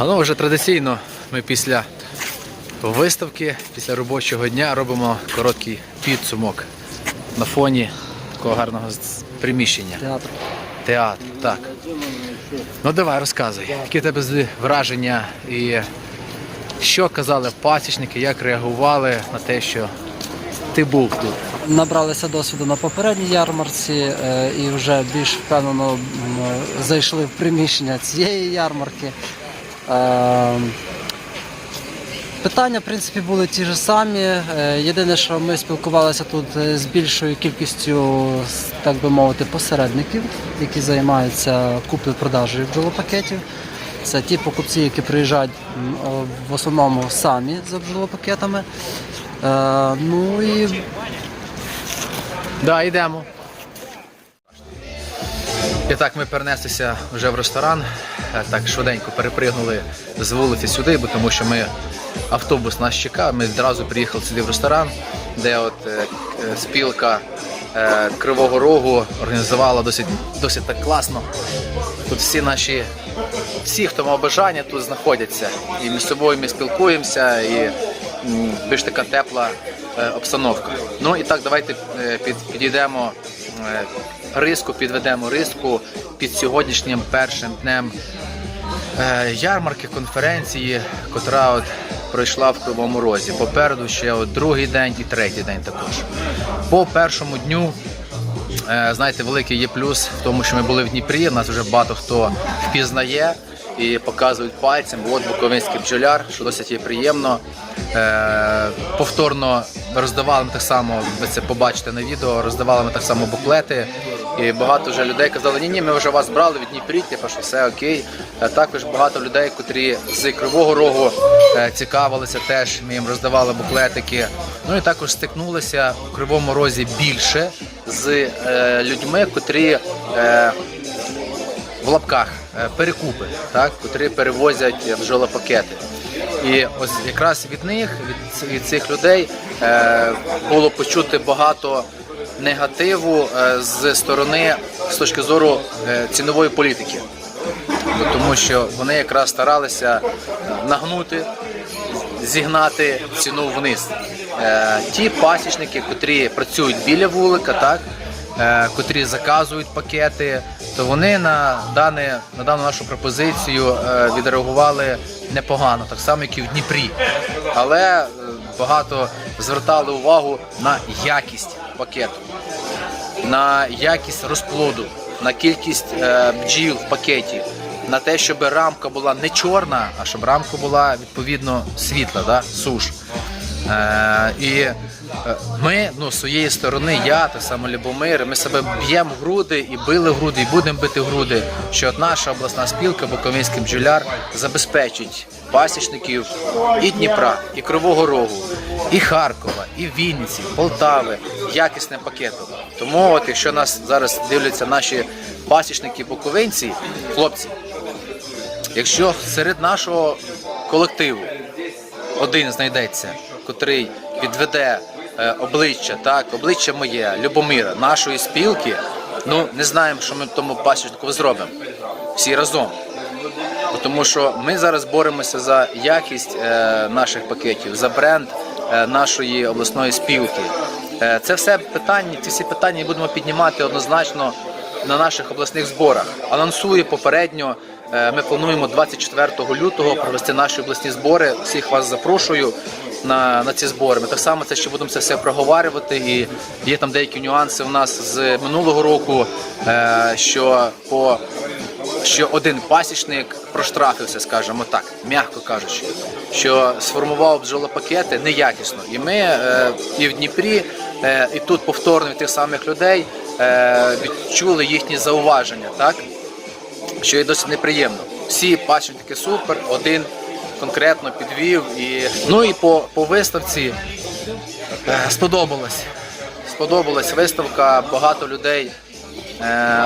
А ну вже традиційно ми після виставки, після робочого дня робимо короткий підсумок на фоні такого гарного приміщення. Театр. Театр, так. Ну давай розказуй, які в тебе враження і що казали пасічники, як реагували на те, що ти був тут. Набралися досвіду на попередній ярмарці е, і вже більш впевнено зайшли в приміщення цієї ярмарки. Питання, в принципі, були ті ж самі. Е, Єдине, що ми спілкувалися тут з більшою кількістю, так би мовити, посередників, які займаються куплею-продажею бджолопакетів. Це ті покупці, які приїжджають в основному самі за бджолопакетами. Е, Ну і Да, йдемо. І так ми перенеслися вже в ресторан. Е, Так швиденько перепригнули з вулиці сюди, бо тому що ми автобус нас чекав. Ми одразу приїхали сюди в ресторан, де от е, е, спілка Кривого Рогу організувала досить, досить так класно. Тут всі наші, всі, хто мав бажання, тут знаходяться. І між собою ми спілкуємося, і більш така тепла обстановка. Ну і так, давайте під, підійдемо риску, підведемо риску під сьогоднішнім першим днем е, ярмарки, конференції, котра от пройшла в Кривому Розі. Попереду ще от другий день і третій день також. По першому дню Е, Знаєте, великий є плюс в тому, що ми були в Дніпрі. Нас вже багато хто впізнає і показують пальцем. От Буковинський бджоляр, що досить є приємно. Е, Повторно роздавали ми так само, ви це побачите на відео, роздавали ми так само буклети. І багато вже людей казали, ні, ні, ми вже вас брали в Дніпрі, типу, що все окей. Е, Також багато людей, котрі з Кривого Рогу е, цікавилися теж, ми їм роздавали буклетики. Ну і також стикнулися в Кривому Розі більше з е, людьми, котрі в лапках перекупи, так, котрі перевозять бджолопакети. І ось якраз від них, від, від цих людей, було почути багато негативу е, з сторони з точки зору е, цінової політики. Тому що вони якраз старалися нагнути, зігнати ціну вниз. Е, ті пасічники, котрі працюють біля вулика, так, е, котрі заказують пакети, то вони на, дане, на дану нашу пропозицію е, відреагували непогано, так само, як і в Дніпрі. Але е, багато звертали увагу на якість пакету на якість розплоду, на кількість е, бджіл в пакеті, на те, щоб рамка була не чорна, а щоб рамка була відповідно світла, да? суш. Е, і е, ми ну, з своєї сторони, я так само Любомир, ми себе б'ємо груди і били груди, і будемо бити груди, що наша обласна спілка, Буковинський бджоляр, забезпечить пасічників і Дніпра, і Кривого Рогу, і Харкова, і Вінниці, Полтави якісним пакетом. Тому, от якщо нас зараз дивляться наші пасічники буковинці, хлопці, якщо серед нашого колективу один знайдеться, котрий відведе е, обличчя, так, обличчя моє, Любомира, нашої спілки, ну не знаємо, що ми тому пасічнику зробимо. Всі разом. Тому що ми зараз боремося за якість е, наших пакетів, за бренд е, нашої обласної спілки. Е, це все питання, ці всі питання будемо піднімати однозначно на наших обласних зборах. Анонсую попередньо. Ми плануємо 24 лютого провести наші обласні збори. Всіх вас запрошую на, на ці збори. Ми так само це ще будемо це все проговорювати. І є там деякі нюанси в нас з минулого року, що по що один пасічник проштрафився, скажімо так, м'яко кажучи, що сформував бджолопакети неякісно. І ми е, і в Дніпрі, е, і тут повторно від тих самих людей е, відчули їхні зауваження, так? що є досить неприємно. Всі пасічники супер, один конкретно підвів. І... Ну і по, по виставці е, сподобалось. Сподобалась виставка, багато людей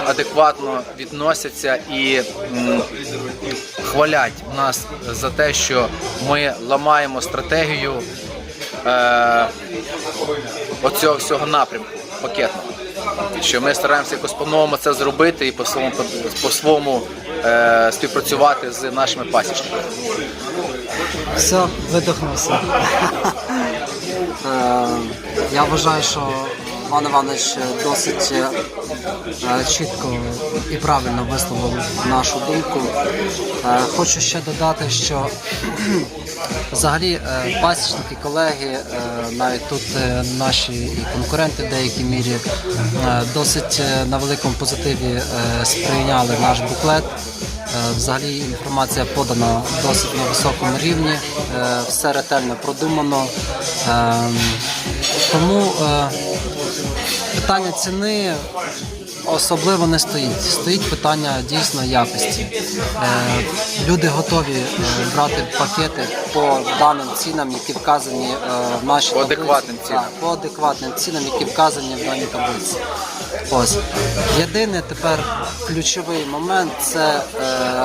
адекватно відносяться і хвалять нас за те, що ми ламаємо стратегію е, оцього всього напрямку пакетного. Що ми стараємося якось по-новому це зробити і по своєму по своєму е, співпрацювати з нашими пасічниками. Все, видохнувся. Е, Я вважаю, що Іван Іванович досить е, чітко і правильно висловив нашу думку. Е, Хочу ще додати, що взагалі е, пасічники, колеги, е, навіть тут е, наші конкуренти в деякій мірі е, досить е, на великому позитиві е, сприйняли наш буклет. Е, Взагалі інформація подана досить на високому рівні, е, все ретельно продумано. Е, Тому е, питання ціни особливо не стоїть. Стоїть питання дійсно якості. Е, Люди готові е, брати пакети по даним цінам, які вказані е, в нашій По таблиці. адекватним цінам. Так, по адекватним цінам, які вказані в даній таблиці. Ось єдине тепер ключовий момент це е,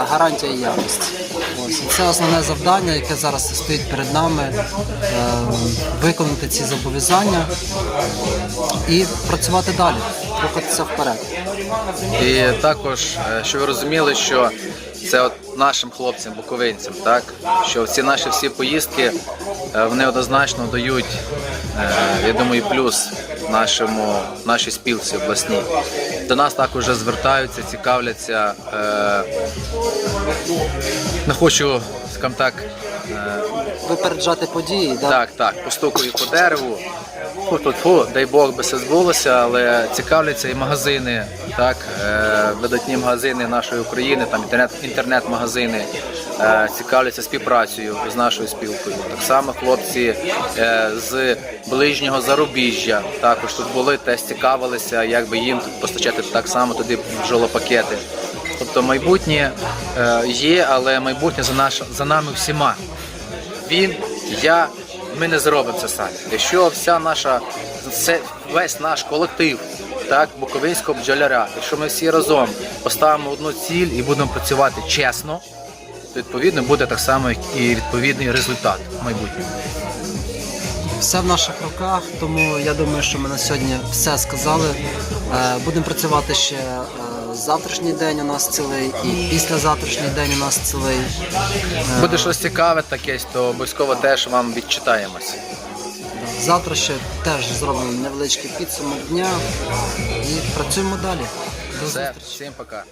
гарантія якості. Це основне завдання, яке зараз стоїть перед нами. Е, виконати ці зобов'язання і працювати далі, рухатися вперед. І також, е, що ви розуміли, що це от нашим хлопцям, буковинцям, так що ці наші всі поїздки е, вони однозначно дають, я думаю, плюс нашому нашій спілці обласній. До нас також вже звертаються, цікавляться. Е, Не хочу, скажімо так, е, Випереджати події, да? так, так, Постукую по дереву. Фу, тут фу, дай Бог би все збулося, але цікавляться і магазини, так, е, видатні магазини нашої України, там інтернет, інтернет-магазини, е, цікавляться співпрацею з нашою спілкою. Так само хлопці е, з ближнього зарубіжжя також тут були, теж цікавилися, як би їм тут постачати так само туди бджолопакети. Тобто майбутнє е, є, але майбутнє за, наш, за нами всіма він, я, ми не зробимо це самі. Якщо вся наша, все, весь наш колектив, так, Буковинського бджоляра, якщо ми всі разом поставимо одну ціль і будемо працювати чесно, то відповідно буде так само і відповідний результат в майбутньому. Все в наших руках, тому я думаю, що ми на сьогодні все сказали. Е, Будемо працювати ще е, завтрашній день у нас цілий і післязавтрашній день у нас цілий. Буде щось цікаве таке, то обов'язково теж вам відчитаємось. Завтра ще теж зробимо невеличкий підсумок дня і працюємо далі. До Все, зустрічі. всім пока.